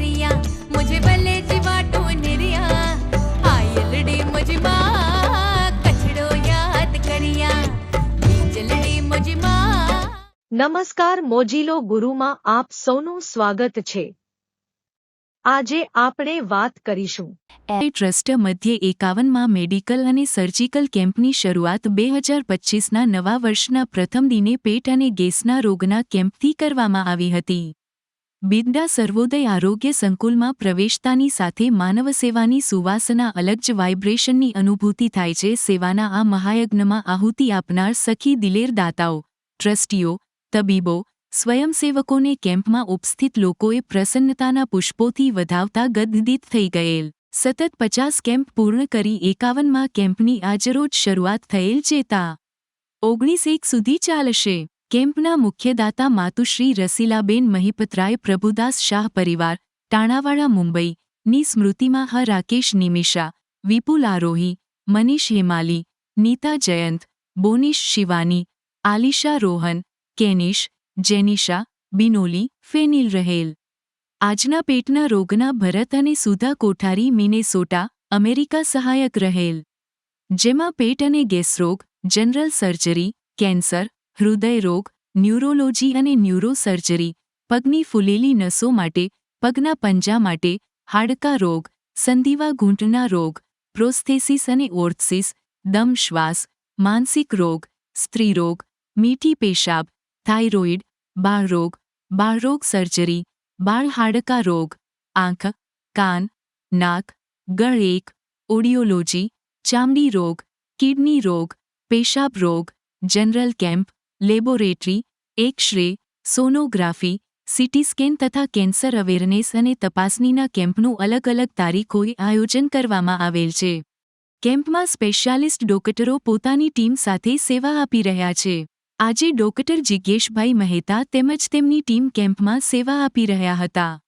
करिया मुझे भले जीवाटो निरिया आयलड़ी मुझे माँ कचड़ो याद करिया जलड़ी मुझे माँ નમસ્કાર મોજીલો ગુરુમાં આપ સૌનું સ્વાગત છે આજે આપણે વાત કરીશું એ ટ્રસ્ટ મધ્યે એકાવનમાં મેડિકલ અને સર્જિકલ કેમ્પની શરૂઆત બે હજાર પચ્ચીસના નવા વર્ષના પ્રથમ દિને પેટ અને ગેસના રોગના કેમ્પથી કરવામાં આવી હતી બિરડા સર્વોદય આરોગ્ય સંકુલમાં પ્રવેશતાની સાથે માનવ સેવાની સુવાસના અલગ જ વાઇબ્રેશનની અનુભૂતિ થાય છે. સેવાના આ મહાયજ્ઞમાં આહુતિ આપનાર સખી દિલેર દાતાઓ ટ્રસ્ટીઓ, તબીબો, સ્વયંસેવકોને કેમ્પમાં ઉપસ્થિત લોકોએ પ્રસન્નતાના પુષ્પોથી વધાવતા ગદગદિત થઈ ગયેલ. સતત પચાસ કેમ્પ પૂર્ણ કરી એકાવનમાં કેમ્પની આજરોજ શરૂઆત થયેલ ચેતા ઓગણીસ એક સુધી ચાલશે. કેમ્પના મુખ્યદાતા માતુશ્રી રસીલાબેન મહિપતરાય પ્રભુદાસ શાહ પરિવાર, ટાણાવાડા, મુંબઈ. ની સ્મૃતિમાં હ, રાકેશ નિમિષા વિપુલ આરોહી મનીષ હેમાલી, નીતા જયંત, બોનીશ શિવાની, આલિશા રોહન, કેનિશ, જેનિશા, બિનોલી, ફેનિલ રહેલ. આજના પેટના રોગના ભરત અને સુધા કોઠારી, મિનેસોટા, અમેરિકા સહાયક રહેલ. જેમાં પેટ અને ગેસરોગ જનરલ સર્જરી, કેન્સર હૃદય રોગ, ન્યુરોલોજી અને ન્યુરોસર્જરી, પગની ફૂલેલી નસો માટે, પગના પંજા માટે, હાડકા રોગ, સંધિવા ઘૂંટના રોગ, પ્રોસ્થેસિસ અને ઓર્થસિસ, દમ શ્વાસ, માનસિક રોગ સ્ત્રીરોગ મીઠી પેશાબ, થાઇરોઇડ બાળરોગ બાળરોગ સર્જરી, બાળ હાડકા રોગ, આંખ, કાન, નાક, ગળ એક, ઓડિયોલોજી, ચામડી રોગ, કિડની રોગ, પેશાબ રોગ, general camp laboratory X ray sonography, CT scan તથા કેન્સર અવેરનેસ અને તપાસણીના કેમ્પનું અલગ અલગ તારીખોએ આયોજન કરવામાં આવેલ છે. કેમ્પમાં સ્પેશિયાલિસ્ટ ડોક્ટરો પોતાની ટીમ સાથે સેવા આપી રહ્યા છે. આજે ડોક્ટર જિજ્ઞેશભાઈ મહેતા તેમજ તેમની ટીમ કેમ્પમાં સેવા આપી રહ્યા હતા.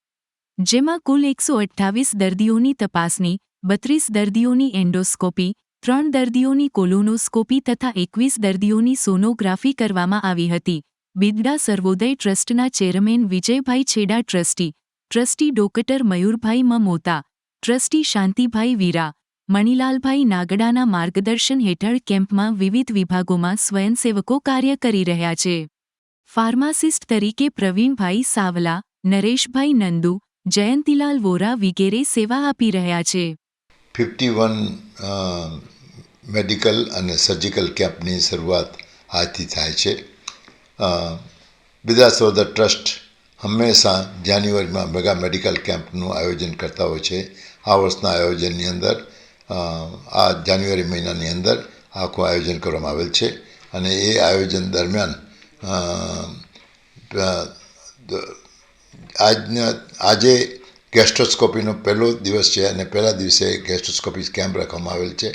જેમાં કુલ એકસો અઠ્ઠાવીસ દર્દીઓની તપાસણી, બત્રીસ દર્દીઓની એન્ડોસ્કોપી ત્રણ દર્દીઓની કોલોનોસ્કોપી તથા એકવીસ દર્દીઓની સોનોગ્રાફી કરવામાં આવી હતી. બિદડા સર્વોદય ટ્રસ્ટના chairman Vijaybhai Chheda, trustee trustee doctor Mayurbhai Mamota, trustee Shantibhai Veera, Manilalbhai નાગડાના માર્ગદર્શન હેઠળ કેમ્પમાં વિવિધ વિભાગોમાં સ્વયંસેવકો કાર્ય કરી રહ્યા છે. ફાર્માસિસ્ટ તરીકે પ્રવીણભાઈ સાવલા, નરેશભાઈ નંદુ, જયંતિલાલ વોરા વિગેરે સેવા આપી રહ્યા છે. ફિફ્ટી વન મેડિકલ અને સર્જિકલ કેમ્પની શરૂઆત આજથી થાય છે. બિદાસોદર ટ્રસ્ટ હંમેશા જાન્યુઆરીમાં મેગા મેડિકલ કેમ્પનું આયોજન કરતા હોય છે. આ વર્ષના આયોજનની અંદર આ જાન્યુઆરી મહિનાની અંદર આખું આયોજન કરવામાં આવેલ છે અને એ આયોજન દરમિયાન આજના, આજે ગેસ્ટ્રોસ્કોપીનો પહેલો દિવસ છે અને પહેલા દિવસે ગેસ્ટ્રોસ્કોપી કેમ્પ રાખવામાં આવેલ છે.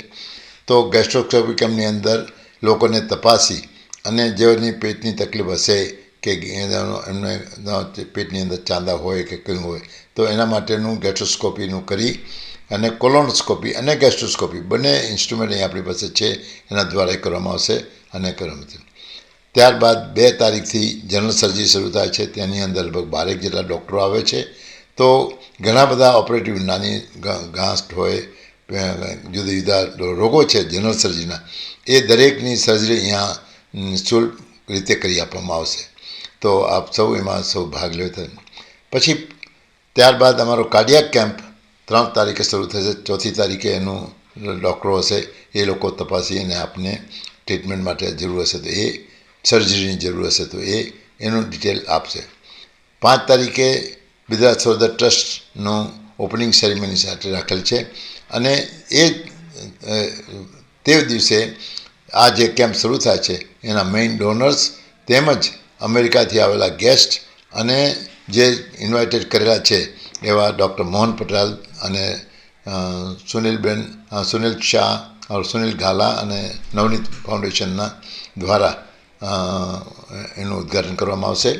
તો ગેસ્ટ્રોસ્કોપી કેમ્પની અંદર લોકોને તપાસી અને જેઓની પેટની તકલીફ હશે કે એમને પેટની અંદર ચાંદા હોય કે કંઈ હોય, તો એના માટેનું ગેસ્ટ્રોસ્કોપીનું કરી અને કોલોનોસ્કોપી અને ગેસ્ટ્રોસ્કોપી બંને ઇન્સ્ટ્રુમેન્ટ અહીં આપણી પાસે છે, એના દ્વારા એ કરવામાં આવશે અને કરવામાં આવશે. ત્યારબાદ બે તારીખથી જનરલ સર્જરી શરૂ થાય છે. તેની અંદર લગભગ બારેક જેટલા ડૉક્ટરો આવે છે. તો ઘણા બધા ઓપરેટિવ નાની ગાંઠ હોય જુદા જુદા રોગો છે જનરલ સર્જરીના એ દરેકની સર્જરી અહીંયા નિઃશુલ્ક રીતે કરી આપવામાં આવશે. તો આપ સૌ એમાં સૌ ભાગ લેતા પછી ત્યારબાદ અમારો કાર્ડિયાક કેમ્પ ત્રણ તારીખે શરૂ થશે, ચોથી તારીખે એનું ડૉક્ટરો હશે, એ લોકો તપાસી અને આપને ટ્રીટમેન્ટ માટે જરૂર હશે તો એ સર્જરીની જરૂર હશે તો એ, એનું ડિટેલ આપશે. પાંચ તારીખે બિદરા ધ ટ્રસ્ટનું ઓપનિંગ સેરેમની સાથે રાખેલ છે. અને એ તે દિવસે આ જે કેમ્પ શરૂ થાય છે, એના મેઇન ડોનર્સ તેમજ અમેરિકાથી આવેલા ગેસ્ટ અને જે ઇન્વાઇટેડ કરેલા છે, એવા ડૉક્ટર મોહન પટેલ અને સુનિલબેન સુનિલ શાહ સુનિલ ઘાલા અને નવનીત ફાઉન્ડેશનના દ્વારા એનું ઉદ્ઘાટન કરવામાં આવશે.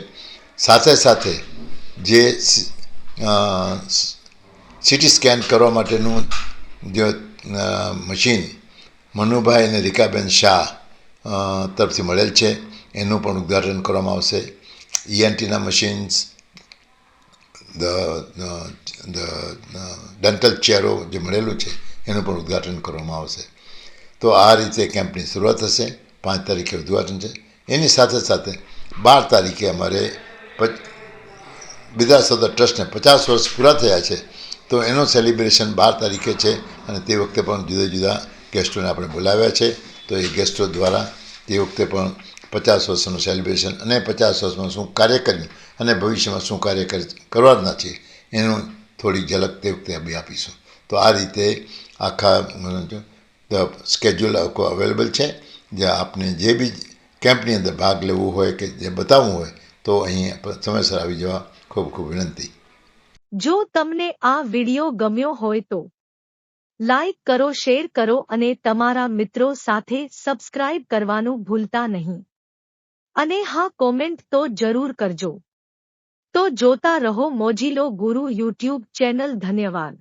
સાથે સાથે જે સીટી સ્કેન કરવા માટેનું જે મશીન મનુભાઈ અને રીકાબેન શાહ તરફથી મળેલ છે. એનું પણ ઉદ્ઘાટન કરવામાં આવશે. ઈએનટીના મશીન્સ ડેન્ટલ ચેરો જે મળેલું છે, એનું પણ ઉદ્ઘાટન કરવામાં આવશે. તો આ રીતે કેમ્પની શરૂઆત થશે પાંચ તારીખે ઉદ્ઘાટન છે. એની સાથે સાથે બાર તારીખે અમારે પચ- સદર ટ્રસ્ટને પચાસ વર્ષ પૂરા થયા છે, તો એનું સેલિબ્રેશન બાર તારીખે છે અને તે વખતે પણ જુદા જુદા ગેસ્ટોને આપણે બોલાવ્યા છે. તો એ ગેસ્ટો દ્વારા તે વખતે પણ પચાસ વર્ષનું સેલિબ્રેશન અને પચાસ વર્ષમાં શું કાર્ય કર્યું અને ભવિષ્યમાં શું કાર્ય કરવાના છે એનું થોડી ઝલક તે વખતે અમે આપીશું. તો આ રીતે આખા સ્કેડ્યુલ આખો અવેલેબલ છે. જે આપને જે બી કેમ્પની અંદર ભાગ લેવું હોય કે જે બતાવવું હોય, તો અહીં સમયસર આવી જવા ખૂબ ખૂબ વિનંતી. જો તમને આ વિડિયો ગમ્યો હોય તો લાઈક કરો, શેર કરો અને તમારા મિત્રો સાથે સબસ્ક્રાઇબ કરવાનું ભૂલતા નહીં. અને હા, કોમેન્ટ તો જરૂર કરજો. તો જોતા રહો મોજીલો ગુરુ યુટ્યુબ ચેનલ. ધન્યવાદ.